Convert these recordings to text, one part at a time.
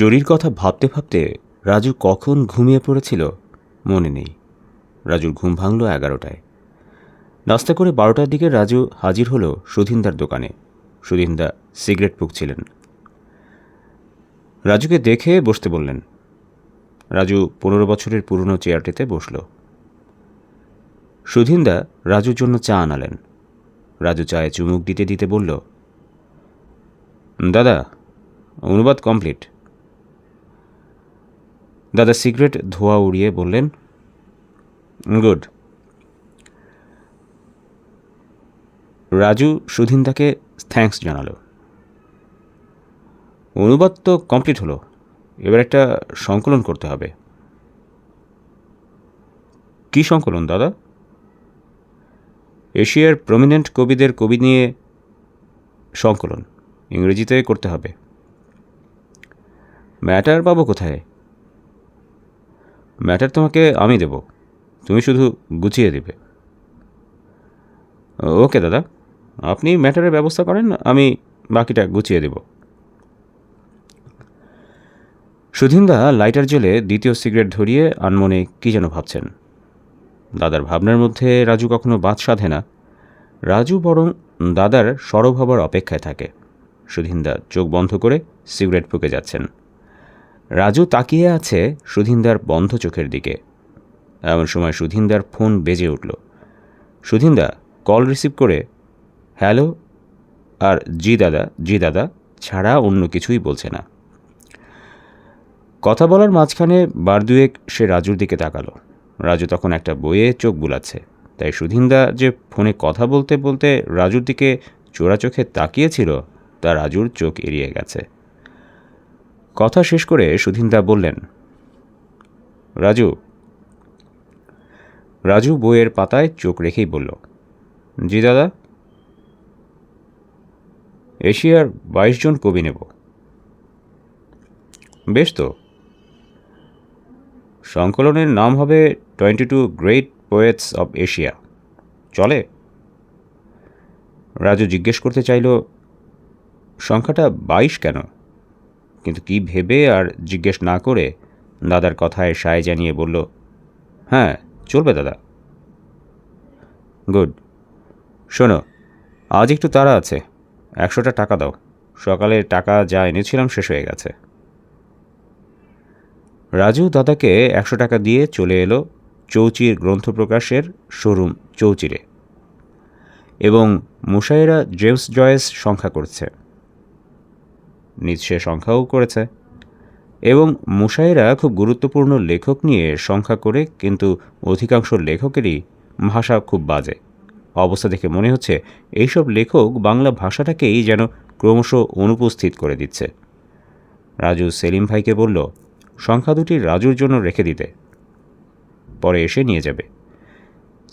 জরির কথা ভাবতে ভাবতে রাজু কখন ঘুমিয়ে পড়েছিল মনে নেই। রাজুর ঘুম ভাঙল এগারোটায়। নাস্তা করে বারোটার দিকে রাজু হাজির হলো সুধিনদার দোকানে। সুধিনদা সিগারেট ফুঁকছিলেন। রাজুকে দেখে বসতে বললেন। রাজু পনেরো বছরের পুরনো চেয়ারটিতে বসল। সুধিনদা রাজুর জন্য চা আনালেন। রাজু চায়ে চুমুক দিতে দিতে বলল দাদা, অনুবাদ কমপ্লিট। দাদা সিগারেট ধোয়া উড়িয়ে বললেন, গুড। রাজু সুধিনদাকে থ্যাঙ্কস জানালো। অনুবাদ তো কমপ্লিট হলো, এবার একটা সংকলন করতে হবে। কী সংকলন, দাদা? এশিয়ার প্রমিনেন্ট কবিদের কবি নিয়ে সংকলন, ইংরেজিতে করতে হবে। ম্যাটার পাবো কোথায়? ম্যাটার তোমাকে আমি দেব। তুমি শুধু গুছিয়ে দেবে। ওকে দাদা, আপনি ম্যাটারের ব্যবস্থা করেন, আমি বাকিটা গুছিয়ে দেব। সুধিনদা লাইটার জ্বলে দ্বিতীয় সিগারেট ধরিয়ে আনমনে কী যেন ভাবছেন। দাদার ভাবনার মধ্যে রাজু কখনো বাদ সাধে না। রাজু বরং দাদার সরব হবার অপেক্ষায় থাকে। সুধিনদা চোখ বন্ধ করে সিগারেট ফুকে যাচ্ছেন। রাজু তাকিয়ে আছে সুধিনদার বন্ধ চোখের দিকে। এমন সময় সুধিনদার ফোন বেজে উঠল। সুধিনদা, কল রিসিভ করে, হ্যালো? আর জি দাদা জি দাদা, ছাড়া অন্য কিছুই বলছে না। কথা বলার মাঝখানে বার দুয়েক সে রাজুর দিকে তাকালো। রাজু তখন একটা বইয়ে চোখ বুলাচ্ছে। তাই সুধিনদা যে ফোনে কথা বলতে বলতে রাজুর দিকে চোরা চোখে তাকিয়েছিল, তা রাজুর চোখ এড়িয়ে গেছে। কথা শেষ করে সুধিনদা বললেন, রাজু। রাজু বইয়ের পাতায় চোখ রেখেই বলল, জি দাদা। এশিয়ার বাইশ জন কবি নেব। বেশ তো। সংকলনের নাম হবে twenty two great poets of Asia. চলে? রাজু জিজ্ঞেস করতে চাইল, সংখ্যাটা বাইশ কেন? কিন্তু কি ভেবে আর জিজ্ঞেস না করে দাদার কথায় সায় জানিয়ে বলল হ্যাঁ চলবে দাদা। গুড। শোনো, আজ একটু তাড়া আছে। একশোটা টাকা দাও। সকালে টাকা যা এনেছিলাম শেষ হয়ে গেছে। রাজু দাদাকে একশো টাকা দিয়ে চলে এলো চৌচির গ্রন্থ প্রকাশের শোরুম চৌচিরে। এবং মুশাইরা জেমস জয়েস সংখ্যা করছে। নিজ সে সংখ্যাও করেছে। এবং মুশাইরা খুব গুরুত্বপূর্ণ লেখক নিয়ে সংখ্যা করে কিন্তু অধিকাংশ লেখকেরই ভাষা খুব বাজে। অবস্থা দেখে মনে হচ্ছে এইসব লেখক বাংলা ভাষাটাকেই যেন ক্রমশ অনুপস্থিত করে দিচ্ছে। রাজু সেলিম ভাইকে বলল, সংখ্যা দুটি রাজুর জন্য রেখে দিতে। পরে এসে নিয়ে যাবে।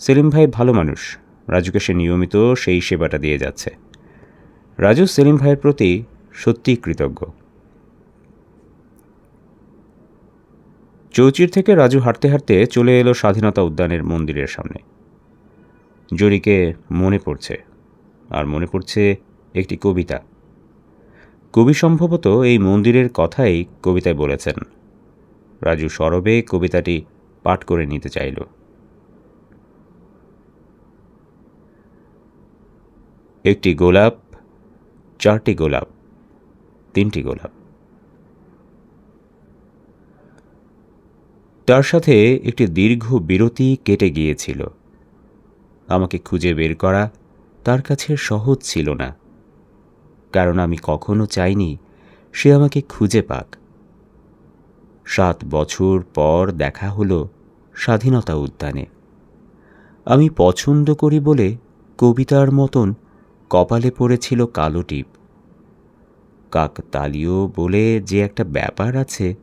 সেলিম ভাই ভালো মানুষ। রাজুকে সে নিয়মিত সেই সেবাটা দিয়ে যাচ্ছে। রাজু সেলিম ভাইয়ের প্রতি সত্যিই কৃতজ্ঞ। চৌচির থেকে রাজু হাঁটতে হাঁটতে চলে এলো স্বাধীনতা উদ্যানের মন্দিরের সামনে। জরিকে মনে পড়ছে, আর মনে পড়ছে একটি কবিতা। কবি সম্ভবত এই মন্দিরের কথাই কবিতায় বলেছেন। রাজু সরবে কবিতাটি পাঠ করে নিতে চাইল। একটি গোলাপ, চারটি গোলাপ। তিনটি গোলাপ। তার সাথে একটি দীর্ঘ বিরতি কেটে গিয়েছিল। আমাকে খুঁজে বের করা তার কাছে সহজ ছিল না, কারণ আমি কখনো চাইনি সে আমাকে খুঁজে পাক। সাত বছর পর দেখা হলো স্বাধীনতা উদ্যানে। আমি পছন্দ করি বলে কবিতার মতন কপালে পড়েছিল কালো টিপ। কাকতালীয় বলে যে একটা ব্যাপার আছে,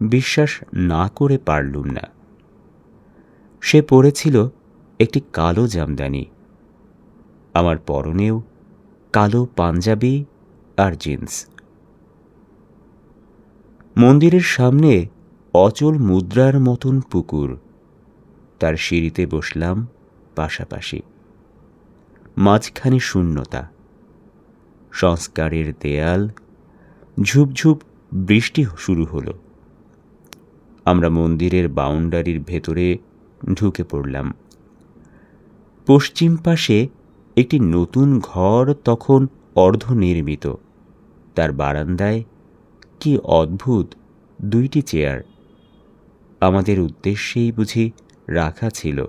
বিশ্বাস না করে পারলুম না। সে পড়েছিল একটি কালো জামদানি, আমার পরনেও কালো পাঞ্জাবি আর জিন্স। মন্দিরের সামনে অচল মুদ্রার মতন পুকুর, তার সিঁড়িতে বসলাম পাশাপাশি। মাঝখানে শূন্যতা। সংস্কারের দেয়াল ঝুপঝুপ বৃষ্টি শুরু হলো। আমরা মন্দিরের বাউন্ডারির ভেতরে ঢুকে পড়লাম। পশ্চিম পাশে একটি নতুন ঘর তখন অর্ধনির্মিত। তার বারান্দায় কি অদ্ভুত দুইটি চেয়ার। আমাদের উদ্দেশ্যেই বুঝি রাখা ছিল।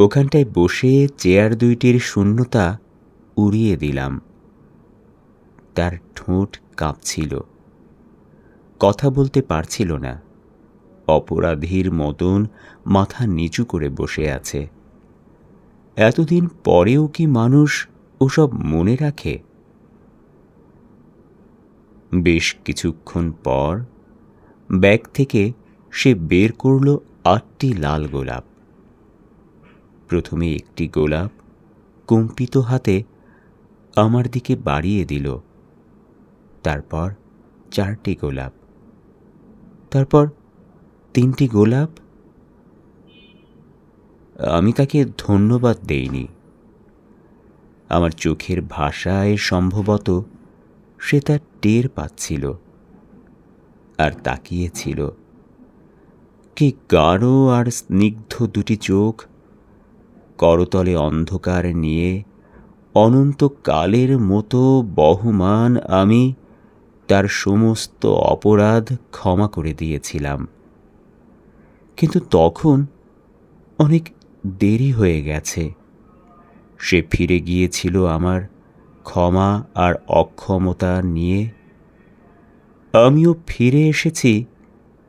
ওখানটায় বসে চেয়ার দুইটির শূন্যতা উড়িয়ে দিলাম। তার ঠোঁট কাঁপছিল। কথা বলতে পারছিল না। অপরাধীর মতন মাথা নিচু করে বসে আছে। এতদিন পরেও কি মানুষ ওসব মনে রাখে? বেশ কিছুক্ষণ পর ব্যাগ থেকে সে বের করল আটটি লাল গোলাপ। প্রথমে একটি গোলাপ কম্পিত হাতে আমার দিকে বাড়িয়ে দিল। তারপর চারটি গোলাপ। তারপর তিনটি গোলাপ। আমি তাকে ধন্যবাদ দেইনি। আমার চোখের ভাষায় সম্ভবত সে তার টের পাচ্ছিল আর তাকিয়েছিল। কি গাঢ় আর স্নিগ্ধ দুটি চোখ করতলে অন্ধকার নিয়ে, অনন্তকালের মতো বহমান আমি তার সমস্ত অপরাধ ক্ষমা করে দিয়েছিলাম। কিন্তু তখন অনেক দেরি হয়ে গেছে। সে ফিরে গিয়েছিল আমার ক্ষমা আর অক্ষমতা নিয়ে। আমিও ফিরে এসেছি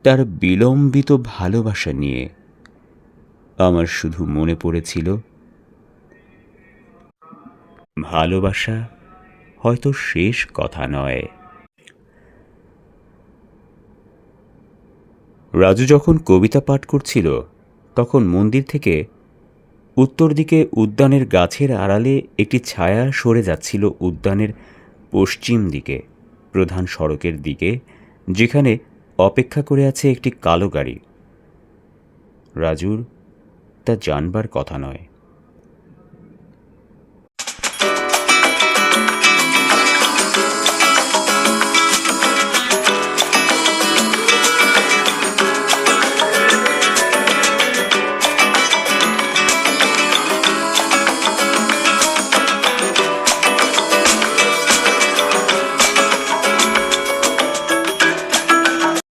তার বিলম্বিত ভালোবাসা নিয়ে। আমার শুধু মনে পড়েছিল। ভালোবাসা হয়তো শেষ কথা নয়। রাজু যখন কবিতা পাঠ করছিল, তখন মন্দির থেকে উত্তর দিকে উদ্যানের গাছের আড়ালে একটি ছায়া সরে যাচ্ছিল উদ্যানের পশ্চিম দিকে, প্রধান সড়কের দিকে, যেখানে অপেক্ষা করে আছে একটি কালো গাড়ি। রাজুর তা জানবার কথা নয়।